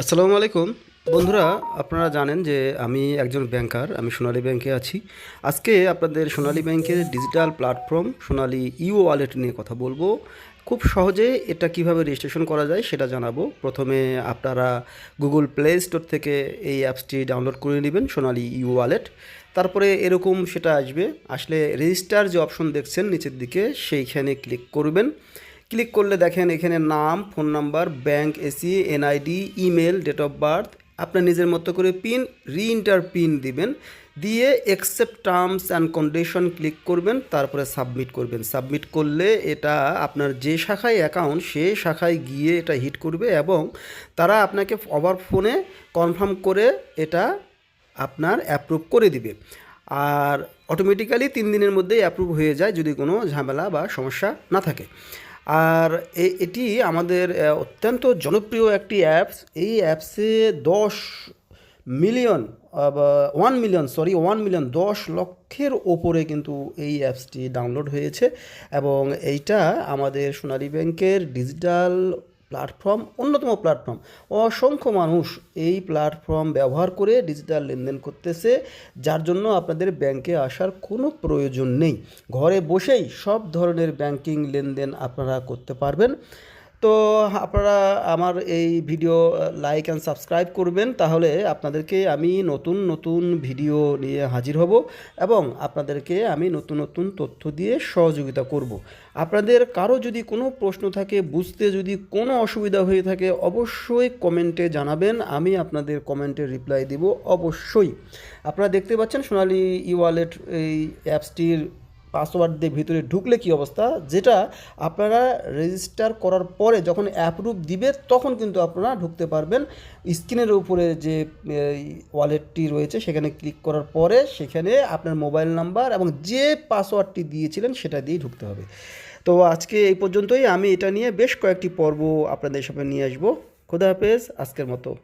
আসসালামু আলাইকুম। বন্ধুরা, আপনারা জানেন যে আমি একজন ব্যাংকার, আমি সোনালী ব্যাংকে আছি। আজকে আপনাদের সোনালী ব্যাংকের digital platform, Sonali U wallet নিয়ে কথা বলব। খুব সহজে এটা কীভাবে রেজিস্ট্রেশন করা যায় সেটা জানাব। প্রথমে আপনারা গুগল প্লে স্টোর থেকে এই অ্যাপসটি ডাউনলোড করে নেবেন, সোনালী ইউ ওয়ালেট। তারপরে এরকম সেটা আসবে। আসলে রেজিস্টার যে অপশন দেখছেন নিচের দিকে, সেইখানে ক্লিক করবেন। ক্লিক করলে দেখেন এখানে নাম, phone number, bank AC, NID, email, date of birth, আপনার নিজের মতো করে পিন, রিইন্টার পিন দিবেন। দিয়ে accept terms and condition click করবেন, তারপরে সাবমিট করবেন। সাবমিট করলে এটা আপনার যে শাখায় অ্যাকাউন্ট সে শাখায় গিয়ে এটা হিট করবে এবং তারা আপনাকে ওভার ফোনে কনফার্ম করে এটা আপনার অ্যাপ্রুভ করে দিবে। আর অটোমেটিক্যালি তিন দিনের মধ্যেই অ্যাপ্রুভ হয়ে যায় যদি কোনো ঝামেলা বা সমস্যা না থাকে। আর এটি আমাদের অত্যন্ত জনপ্রিয় একটি অ্যাপস এই অ্যাপসে দশ million one million sorry one million দশ লক্ষের ওপরে কিন্তু এই অ্যাপসটি ডাউনলোড হয়েছে। এবং এইটা আমাদের সোনালী ব্যাংকের ডিজিটাল প্ল্যাটফর্ম অন্যতম প্ল্যাটফর্ম অসংখ্য মানুষ এই প্ল্যাটফর্ম ব্যবহার করে ডিজিটাল লেনদেন করতেছে, যার জন্য আপনাদের ব্যাংকে আসার কোনো প্রয়োজন নেই। ঘরে বসেই সব ধরনের ব্যাংকিং লেনদেন আপনারা করতে পারবেন। তো আপনারা আমার এই ভিডিও লাইক অ্যান্ড সাবস্ক্রাইব করবেন, তাহলে আপনাদেরকে আমি নতুন নতুন ভিডিও নিয়ে হাজির হব এবং আপনাদেরকে আমি নতুন নতুন তথ্য দিয়ে সহযোগিতা করব। আপনাদের কারও যদি কোনো প্রশ্ন থাকে, বুঝতে যদি কোনো অসুবিধা হয়ে থাকে, অবশ্যই কমেন্টে জানাবেন, আমি আপনাদের কমেন্টের রিপ্লাই দিব অবশ্যই। আপনারা দেখতে পাচ্ছেন সোনালি ই ওয়ালেট এই অ্যাপসটির পাসওয়ার্ড দিয়ে ভিতরে ঢুকলে কি অবস্থা? যেটা আপনারা রেজিস্টার করার পরে যখন অ্যাপ্রুভ দিবে, তখন কিন্তু আপনারা ঢুকতে পারবেন। স্ক্রিনের উপরে যে ওয়ালেটটি রয়েছে, সেখানে ক্লিক করার পরে সেখানে আপনার মোবাইল নাম্বার এবং যে পাসওয়ার্ডটি দিয়েছিলেন, সেটা দিয়েই ঢুকতে হবে। তো আজকে এই পর্যন্তই। আমি এটা নিয়ে বেশ কয়েকটি পর্ব আপনাদের সামনে নিয়ে আসব। খোদা হাফেজ, আজকের মতো।